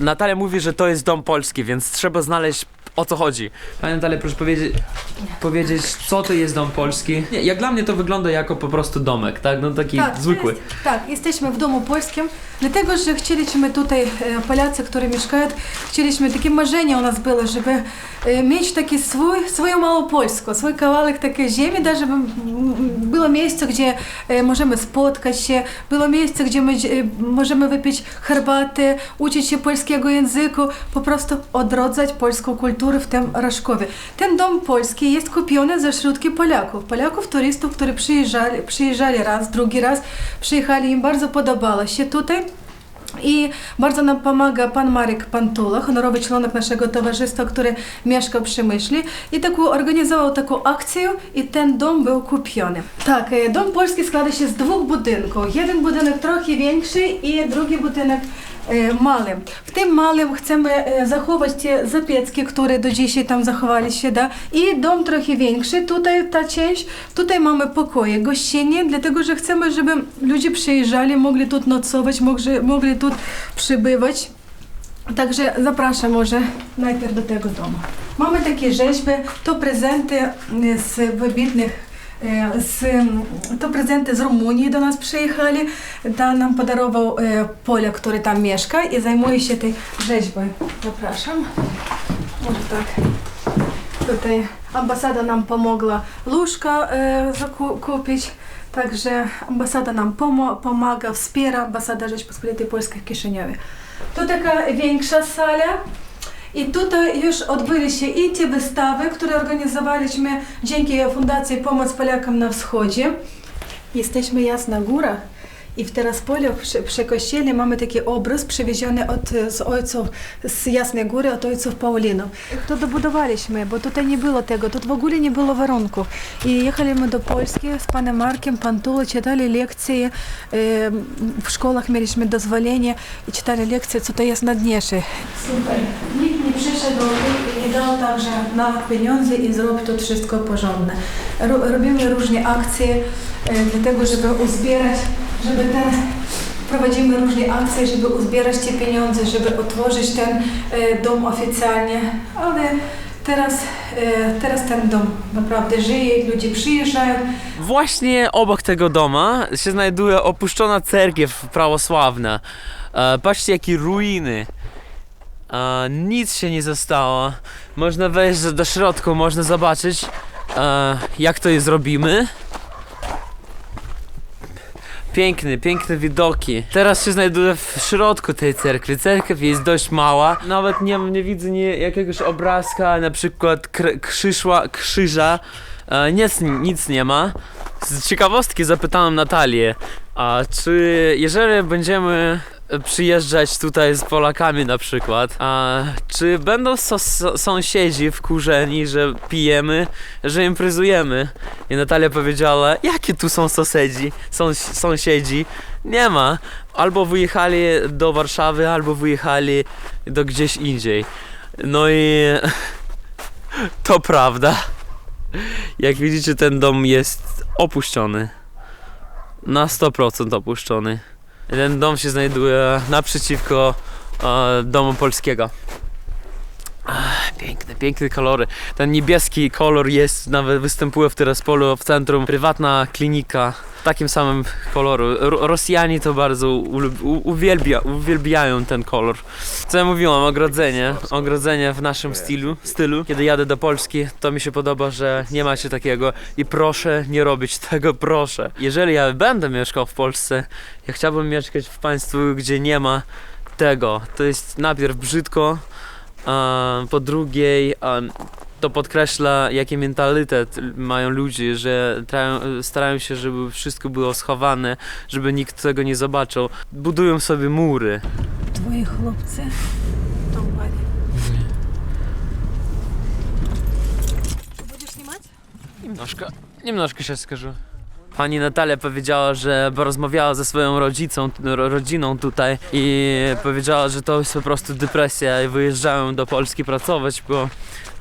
Natalia mówi, że to jest dom polski, więc trzeba znaleźć o co chodzi. Pani Natalia, proszę powiedzieć, powiedzieć, co to jest dom polski? Nie, jak dla mnie to wygląda jako po prostu domek, tak? No taki Tak, zwykły. jest- tak, jesteśmy w domu polskim, dlatego że chcieliśmy tutaj, e, Polacy, którzy mieszkają, chcieliśmy, takie marzenie u nas było, żeby e, mieć taki swój, swoją Małopolskę, swój kawałek takiej ziemi, даже bym- m, było miejsce, gdzie e, możemy spotkać się, było miejsce, gdzie my e, możemy wypić herbatę, uczyć się polskiego języku, po prostu odrodzać polską kulturę w tym Raszkowie. Ten dom polski jest kupiony za środki Polaków, Polaków, turystów, którzy przyjeżdżali, przyjeżdżali raz, drugi raz, przyjechali, im bardzo podobało się tutaj. I bardzo nam pomaga pan Marek Pantula, honorowy członek naszego towarzystwa, który mieszka przy Myśli i taką, organizował taką akcję i ten dom był kupiony. Tak, e, dom polski składa się z dwóch budynków. Jeden budynek trochę większy i drugi budynek mały. W tym małym chcemy e, zachować te zapiecki, które do dzisiaj tam zachowali się, da? i dom trochę większy, tutaj ta część, tutaj mamy pokoje, gościnnie, dlatego że chcemy, żeby ludzie przyjeżdżali, mogli tu nocować, mogli, mogli tu przybywać. Także zapraszam może najpierw do tego domu. Mamy takie rzeźby, to prezenty e, z wybitnych e, z, to prezenty z Rumunii do nas. Ta nam podarował e, Polak, który tam mieszka i zajmuje się tej rzeźbą. Zapraszam. Może tak. Tutaj ambasada nam pomogła łóżka e, zaku- kupić. Także ambasada nam pomo- pomaga, wspiera ambasada Rzeczpospolitej Polskiej w Kiszyniowie. To taka większa sala. I tutaj już odbyły się i te wystawy, które organizowaliśmy dzięki Fundacji Pomoc Polakom na Wschodzie. Jesteśmy Jasna Góra i w Teraspoliach przy, kościele mamy taki obraz przywieziony od, z ojców z Jasnej Góry, od ojców Paulinów. To dobudowaliśmy, bo tutaj nie było tego, tu w ogóle nie było warunków. I jechaliśmy do Polski z panem Markiem Pantula, czytali lekcje, y, w szkołach mieliśmy dozwolenie i czytali lekcje, co to jest nadniejsze. Super. Nikt nie przyszedł i dał także nawet pieniądze i zrobił to wszystko porządne. Robimy różne akcje, y, dlatego żeby uzbierać żeby ten prowadzimy różne akcje, żeby uzbierać te pieniądze, żeby otworzyć ten e, dom oficjalnie, ale teraz, e, teraz ten dom naprawdę żyje, ludzie przyjeżdżają, Właśnie obok tego doma się znajduje opuszczona cerkiew prawosławna. E, patrzcie jakie ruiny. E, nic się nie zostało. Można wejść do środka, można zobaczyć e, jak to je zrobimy. Piękny, piękne widoki. Teraz się znajduję w środku tej cerkwi. Cerkiew jest dość mała. Nawet nie, nie widzę nie, jakiegoś obrazka, na przykład kr- krzyżła, krzyża. E, nic, nic nie ma. Z ciekawostki zapytałem Natalię, a czy jeżeli będziemy przyjeżdżać tutaj z Polakami na przykład, a czy będą so- sąsiedzi wkurzeni, że pijemy, że imprezujemy? I Natalia powiedziała, jakie tu są sąsiedzi? Sąs- sąsiedzi? Nie ma. Albo wyjechali do Warszawy, albo wyjechali do gdzieś indziej. No i to prawda. Jak widzicie, ten dom jest opuszczony. Na 100% opuszczony. Ten dom się znajduje naprzeciwko e, domu polskiego. Piękne, piękne kolory. Ten niebieski kolor jest, nawet występuje w Tiraspolu w centrum prywatna klinika w takim samym koloru. Ro- Rosjanie to bardzo uwielbia, uwielbiają ten kolor. Co ja mówiłam, ogrodzenie, ogrodzenie w naszym stylu, stylu. Kiedy jadę do Polski, to mi się podoba, że nie macie takiego i proszę nie robić tego, proszę. Jeżeli ja będę mieszkał w Polsce, ja chciałbym mieszkać w państwu, gdzie nie ma tego. To jest najpierw brzydko, po drugiej a, to podkreśla, jaki mentality mają ludzie, że trają, starają się, żeby wszystko było schowane, żeby nikt tego nie zobaczył. Budują sobie mury. Твої хлопці. Там Ваня. Будеш знімати? Немножко, немножко сейчас скажу. Pani Natalia powiedziała, że rozmawiała ze swoją rodzicą, ro- rodziną tutaj i powiedziała, że to jest po prostu depresja i wyjeżdżają do Polski pracować, bo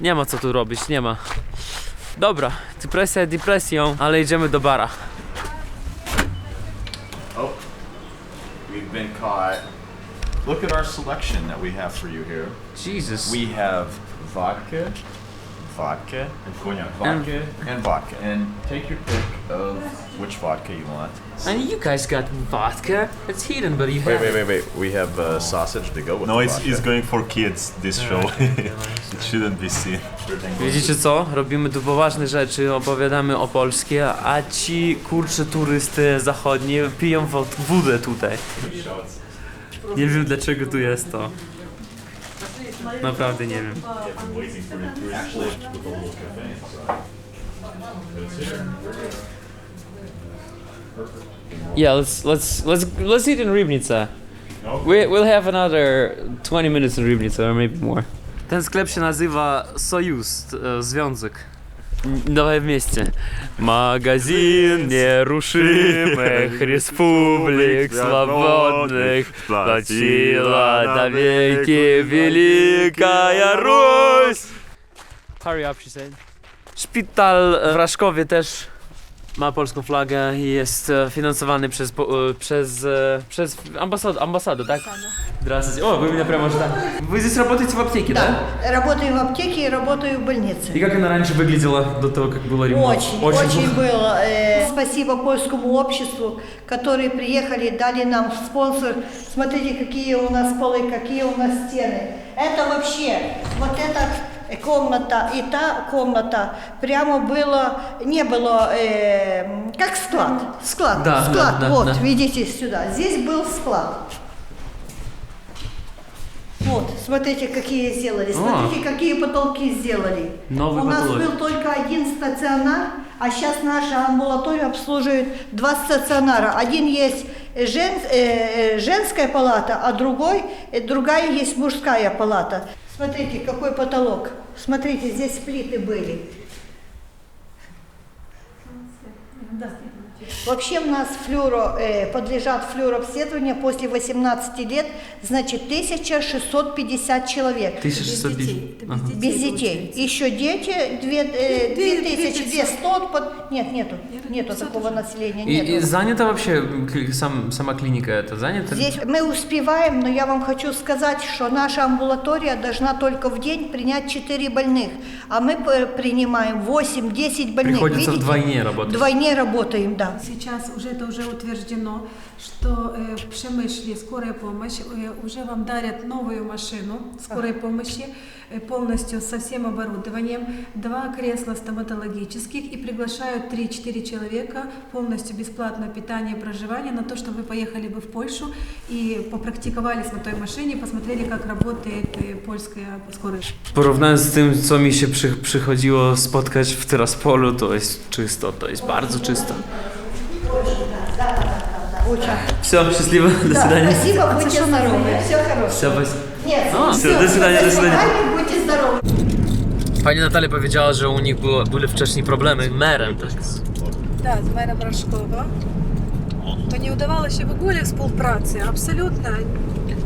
nie ma co tu robić, nie ma. Dobra, depresja depresją, ale idziemy do bara. We've been caught Look at our selection that we have for you here. Jesus. We have vodka, vodka, vodka, and vodka. And take your pick of which vodka you want. And you guys got vodka. It's hidden, but you have Wait, wait, wait, wait. We have uh, sausage to go with No, the it's, vodka. it's going for kids, this show. it shouldn't be seen. Widzicie co? Robimy tu poważne rzeczy, opowiadamy o Polskie, a ci kurcze turysty zachodni piją wod- wódę tutaj. Nie wiem dlaczego tu jest to. Naprawdę nie wiem. Yeah, let's let's let's let's eat in Rybnica. We, we'll have another 20 minutes in Rybnica or maybe more. Ten sklep się nazywa Sojus, e, Związek. N- Nowe w mieście. Magazyn nieruszymek Republik Swobodnych Платила на веки Wielka Ruś. Hurry up, she said. Szpital w Raszkowie też ma polską flagę i jest e, finansowany przez, po- e, przez, e, przez ambasadę, ambasadę, tak? Здравствуйте. О, вы меня прямо ждали. Вы здесь работаете в аптеке, да? Работаю в аптеке и работаю в больнице. И как она раньше выглядела до того, как было ремонт? Очень, очень, было. э, спасибо польскому обществу, которые приехали, дали нам спонсор. Смотрите, какие у нас полы, какие у нас стены. Это вообще, вот эта комната и та комната прямо было, не было, э, как склад. Склад, Да, склад, да, да, вот, да. видите сюда. Здесь был склад. Вот, смотрите, какие сделали. Смотрите, какие потолки сделали. Новый У нас потолок. был только один стационар, а сейчас наша амбулатория обслуживает два стационара. Один есть жен- э, э, женская палата, а другой, э, другая есть мужская палата. Смотрите, какой потолок. Смотрите, здесь плиты были. Вообще у нас флюро, э, подлежат флюрообследованию после 18 лет, значит 1650 человек. 1600 Ага. Без детей. Еще дети, две, э, под- нет, нету, нету такого уже. населения, И, и нету. занята вообще сам, сама клиника это занята? Здесь мы успеваем, но я вам хочу сказать, что наша амбулатория должна только в день принять 4 больных, а мы принимаем 8-10 больных. Приходится Видите? вдвойне работать. Вдвойне работаем, да. Сейчас уже это уже утверждено, что э, в Пшемышле скорая помощь э, уже вам дарят новую машину скорой помощи э, полностью со всем оборудованием, два кресла стоматологических и приглашают 3-4 человека полностью бесплатное питание, проживание на то, чтобы вы поехали бы в Польшу и попрактиковались на той машине, посмотрели, как работает э, польская скорая. Porównując z tym, co mi się przy, przychodziło spotkać w Tyraspolu, to jest czysto, to jest bardzo czysto. Очень. Все, счастливо, до Да, свидания. спасибо, будьте здоровы. Все хорошо. Все, спасибо. Нет, А, всё, до свидания, до свидания. Вами Будьте здоровы. Pani Natalia powiedziała, że u nich było, były wcześniej problemy z merem. Tak. Да, з мером Рожкова. То не вдавалося в ogóle współpracy, абсолютно.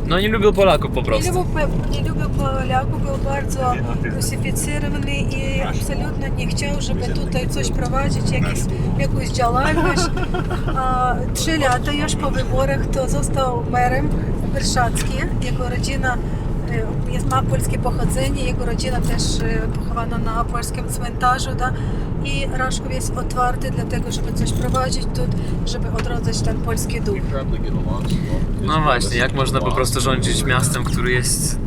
no nie lubią Polaków po Nie prostu. lubił, nie lubił Polaków, był bardzo rusyficyrowany i absolutnie nie chciał, żeby tutaj coś prowadzić, jakieś, jakąś działalność. A, trzy lata już po wyborach to został merem Berszacki. Jego rodzina e, jest, ma polskie pochodzenie, jego rodzina też e, pochowana na polskim cmentarzu. Da? i Raszków jest otwarty dlatego, żeby coś prowadzić tu, żeby odrodzać ten polski duch. No właśnie, jak można po prostu rządzić miastem, który jest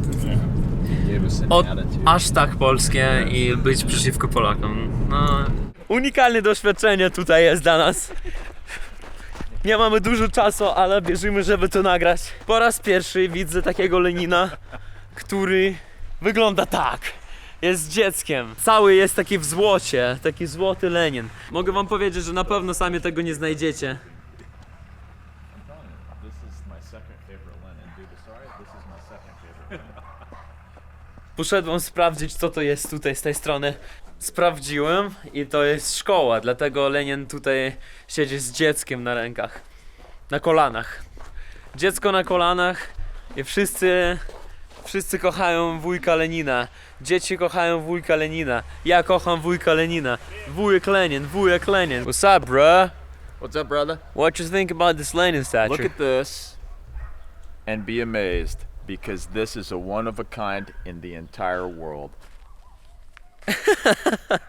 od, aż tak polskie i być przeciwko Polakom. No. Unikalne doświadczenie tutaj jest dla nas. Nie mamy dużo czasu, ale bierzemy, żeby to nagrać. Po raz pierwszy widzę takiego Lenina, który wygląda tak. Jest dzieckiem. Cały jest taki w złocie, taki złoty Lenin. Mogę wam powiedzieć, że na pewno sami tego nie znajdziecie. Poszedłem sprawdzić, co to jest tutaj z tej strony. Sprawdziłem i to jest szkoła, dlatego Lenin tutaj siedzi z dzieckiem na rękach, na kolanach. Dziecko na kolanach i wszyscy, wszyscy kochają wujka Lenina. Dzieci kochają wujka Lenina. Ja kocham wujka Lenina. Wujek Lenin, wujek Lenin. What's up, bruh? What's up, brother? What you think about this Lenin statue? Look at this. and be amazed because this is a one of a kind in the entire world.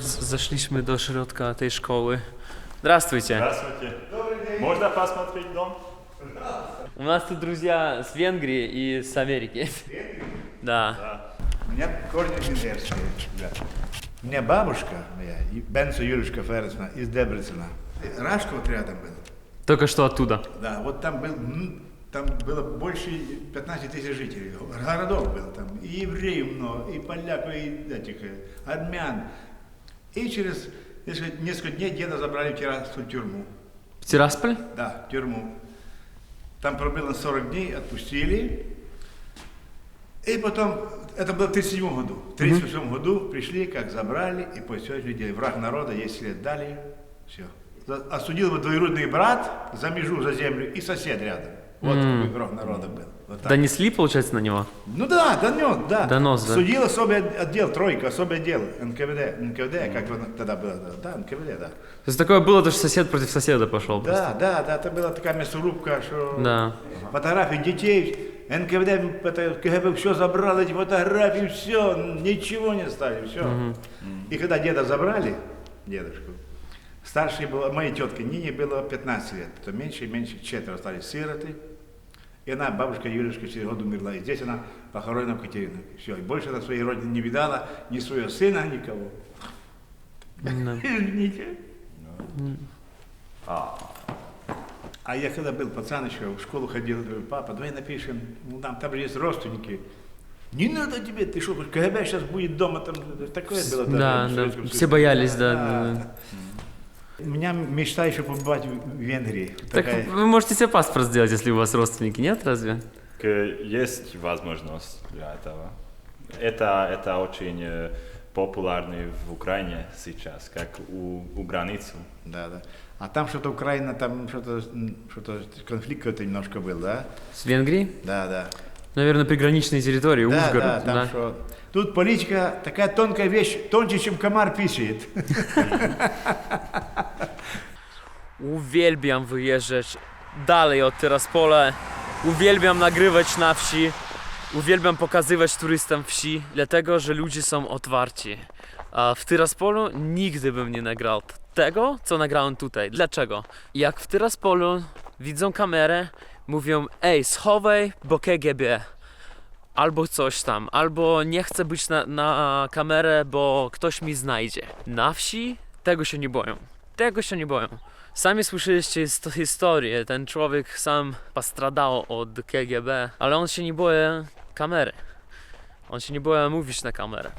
Z- Zeszliśmy do środka tej szkoły. Здравствуйте. Здравствуйте. Можно посмотреть дом? У нас тут друзья с Венгрии и с Америки. Да. У меня корни венгерские. Да. У меня бабушка моя, и Бенца Юрушка Ферцна из Дебрецена. Рашка вот рядом был. Только что оттуда. Да, вот там был, там было больше 15 тысяч жителей. Городок был там. И евреев много, и поляков, и этих, э, армян. И через несколько, несколько дней деда забрали в Тирасполь тюрьму. В Тирасполь? Да, в тюрьму. Там пробыл на 40 дней, отпустили. И потом, это было в 1937 году. В 1938 году пришли, как забрали, и по сегодняшний день враг народа, 10 лет дали, все. Осудил его двоюродный брат за межу, за землю, и сосед рядом. Вот какой враг народа был. Вот так. Донесли, получается, на него? Ну да, донес, да. Донос, да. Судил особый отдел, тройка, особый отдел, НКВД, НКВД, как оно тогда было, да, да, НКВД, да. То есть такое было, то что сосед против соседа пошел просто. Да, да, да, это была такая мясорубка, что Да. фотографии детей, НКВД, это, КГБ все забрало, эти фотографии, все, ничего не стали, все. И когда деда забрали, дедушку, старшей была, моей тетке Нине было 15 лет, то меньше и меньше, четверо стали сироты. И она, бабушка Юришка, через год умерла. И здесь она похоронена в Катерине. Все, и больше на своей родине не видала ни своего сына, никого. Извините. А я когда был пацан еще, в школу ходил, говорю, папа, давай напишем, ну там, там же есть родственники. Не надо тебе, ты что, КГБ сейчас будет дома, там такое было. Да, да. Все боялись, да, да. У меня мечта еще побывать в Венгрии. Так Такая- вы можете себе паспорт сделать, если у вас родственники, нет, разве? К- Есть возможность для этого. Это, это очень э, популярный в Украине сейчас, как у, у границы. Да, да. А там что-то Украина, там что-то, что-то конфликт какой-то немножко был, да? С Венгрией? Да, да. Наверное, приграничные территории, Да, Ужгород. да, там что. Тут политика такая тонкая вещь, тоньше, чем комар писает. Uwielbiam wyjeżdżać dalej od Tyraspola. Uwielbiam nagrywać na wsi. Uwielbiam pokazywać turystom wsi, dlatego że ludzie są otwarci. A w Tyraspolu nigdy bym nie nagrał tego, co nagrałem tutaj. Dlaczego? Jak w Tyraspolu widzą kamerę, mówią: Ej, schowaj, bo KGB. Albo coś tam, albo nie chcę być na, na kamerę, bo ktoś mi znajdzie. Na wsi tego się nie boją. Tego się nie boją. Sami słyszeliście his- historię, ten człowiek sam postradał od KGB, ale on się nie boi kamery. On się nie boi mówić na kamerę.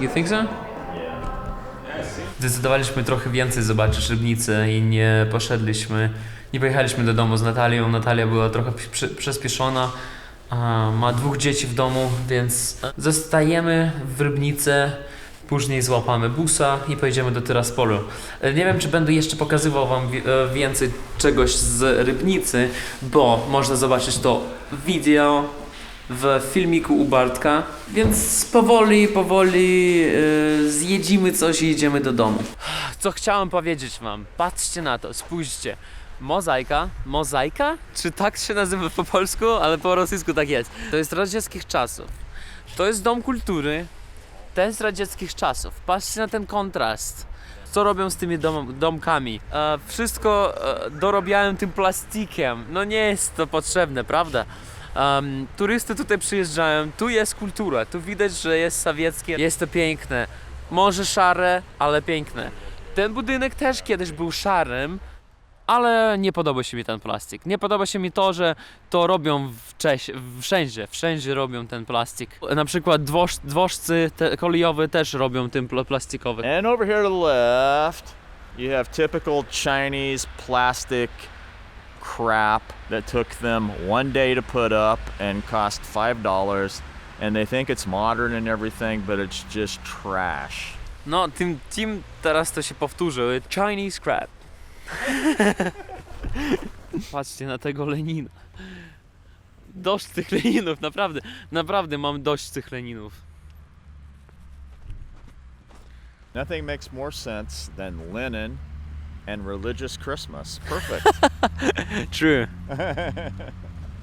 You think so? Zdecydowaliśmy trochę więcej zobaczyć Rybnicę i nie poszedliśmy, nie pojechaliśmy do domu z Natalią. Natalia była trochę przy- przyspieszona, a ma dwóch dzieci w domu, więc zostajemy w Rybnicy. Później złapamy busa i pojedziemy do Tyraspolu. E, Nie wiem, czy będę jeszcze pokazywał Wam e, więcej czegoś z Rybnicy, bo można zobaczyć to w wideo, w filmiku u Bartka, więc powoli, powoli e, zjedzimy coś i jedziemy do domu. Co chciałem powiedzieć Wam? Patrzcie na to, spójrzcie. Mozaika, mozaika? Czy tak się nazywa po polsku? Ale po rosyjsku tak jest. To jest radzieckich czasów. To jest dom kultury, ten z radzieckich czasów. Patrzcie na ten kontrast. Co robią z tymi dom, domkami? E, wszystko e, tym plastikiem. No nie jest to potrzebne, prawda? Em, turysty tutaj przyjeżdżają, tu jest kultura, tu widać, że jest sowieckie, jest to piękne. Może szare, ale piękne. Ten budynek też kiedyś był szarym, ale nie podoba się mi ten plastik. Nie podoba się mi to, że to robią w Cześ, wszędzie, wszędzie robią ten plastik. Na przykład dwoż, dwożcy te, kolejowe też robią tym pl- plastikowy. And over here to the left, you have typical Chinese plastic crap that took them one day to put up and cost five dollars. And they think it's modern and everything, but it's just trash. No, tym, tym teraz to się powtórzy. Chinese crab. Patrzcie na tego Lenina. Dość tych Leninów, naprawdę. Naprawdę mam dość tych Leninów. Nothing makes more sense than Lenin and religious Christmas. Perfect. True.